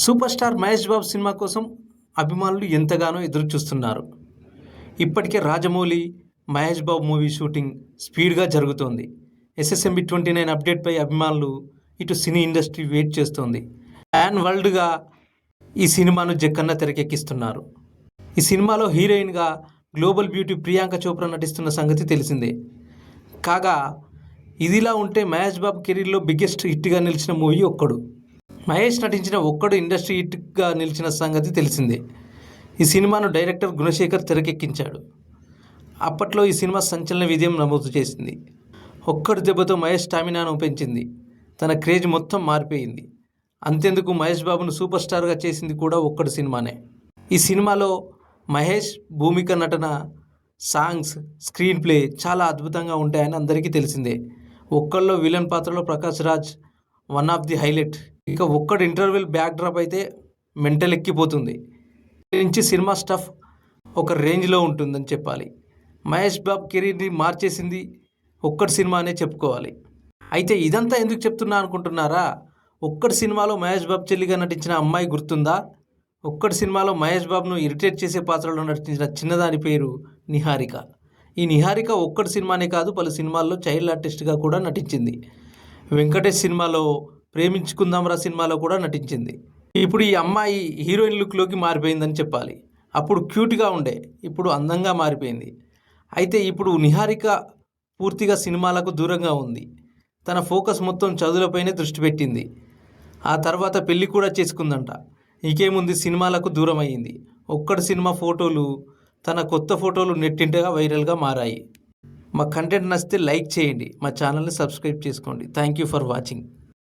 Super star Mahesh Babu cinema కోసం అభిమానులు ఎంతగానో ఎదురు చూస్తున్నారు ఇప్పటికే రాజమౌళి మహేష్ బాబు మూవీ షూటింగ్ స్పీడ్గా జరుగుతోంది. ఎస్ఎస్ఎంబి ట్వంటీ నైన్ అప్డేట్పై అభిమానులు ఇటు సినీ ఇండస్ట్రీ వెయిట్ చేస్తోంది. యాన్ వరల్డ్గా ఈ సినిమాను జక్కన్న తెరకెక్కిస్తున్నారు. ఈ సినిమాలో హీరోయిన్గా గ్లోబల్ బ్యూటీ ప్రియాంక చోప్రా నటిస్తున్న సంగతి తెలిసిందే. కాగా ఇదిలా ఉంటే మహేష్ బాబు కెరీర్లో బిగ్గెస్ట్ హిట్గా నిలిచిన మూవీ ఒక్కడు. మహేష్ నటించిన ఒక్కడు ఇండస్ట్రీ హిట్గా నిలిచిన సంగతి తెలిసిందే. ఈ సినిమాను డైరెక్టర్ గుణశేఖర్ తెరకెక్కించాడు. అప్పట్లో ఈ సినిమా సంచలన విజయం నమోదు చేసింది. ఒక్కడు దెబ్బతో మహేష్ స్టామినాను పెంచింది. తన క్రేజ్ మొత్తం మారిపోయింది. అంతెందుకు మహేష్ బాబును సూపర్ స్టార్గా చేసింది కూడా ఒక్కడు సినిమానే. ఈ సినిమాలో మహేష్ భూమిక నటన సాంగ్స్ స్క్రీన్ ప్లే చాలా అద్భుతంగా ఉంటాయని అందరికీ తెలిసిందే. ఒక్కళ్ళలో విలన్ పాత్రలో Prakash Raj one of the highlight. ఇక ఒక్కటి ఇంటర్వెల్ బ్యాక్ డ్రాప్ అయితే మెంటల్ ఎక్కిపోతుంది. నుంచి సినిమా స్టఫ్ ఒక రేంజ్లో ఉంటుందని చెప్పాలి. మహేష్ బాబు కెరీర్ని మార్చేసింది ఒక్కటి సినిమా అనే చెప్పుకోవాలి. అయితే ఇదంతా ఎందుకు చెప్తున్నా అనుకుంటున్నారా? ఒక్కటి సినిమాలో మహేష్ బాబు చెల్లిగా నటించిన అమ్మాయి గుర్తుందా? ఒక్కటి సినిమాలో మహేష్ బాబును ఇరిటేట్ చేసే పాత్రలో నటించిన చిన్నదాని పేరు నిహారిక. ఈ నిహారిక ఒక్కటి సినిమానే కాదు పలు సినిమాల్లో చైల్డ్ ఆర్టిస్ట్గా కూడా నటించింది. వెంకటేష్ సినిమాలో ప్రేమించుకుందాంరా సినిమాలో కూడా నటించింది. ఇప్పుడు ఈ అమ్మాయి హీరోయిన్ లుక్లోకి మారిపోయిందని చెప్పాలి. అప్పుడు క్యూట్గా ఉండే ఇప్పుడు అందంగా మారిపోయింది. అయితే ఇప్పుడు నిహారిక పూర్తిగా సినిమాలకు దూరంగా ఉంది. తన ఫోకస్ మొత్తం చదువులపైనే దృష్టి పెట్టింది. ఆ తర్వాత పెళ్ళి కూడా చేసుకుందంట. ఇంకేముంది సినిమాలకు దూరం అయ్యింది ఒక్కటి సినిమా ఫోటోలు తన కొత్త ఫోటోలు నెట్టింటగా వైరల్గా మారాయి. మా కంటెంట్ నచ్చితే లైక్ చేయండి. మా ఛానల్ని సబ్స్క్రైబ్ చేసుకోండి. Thank you for watching.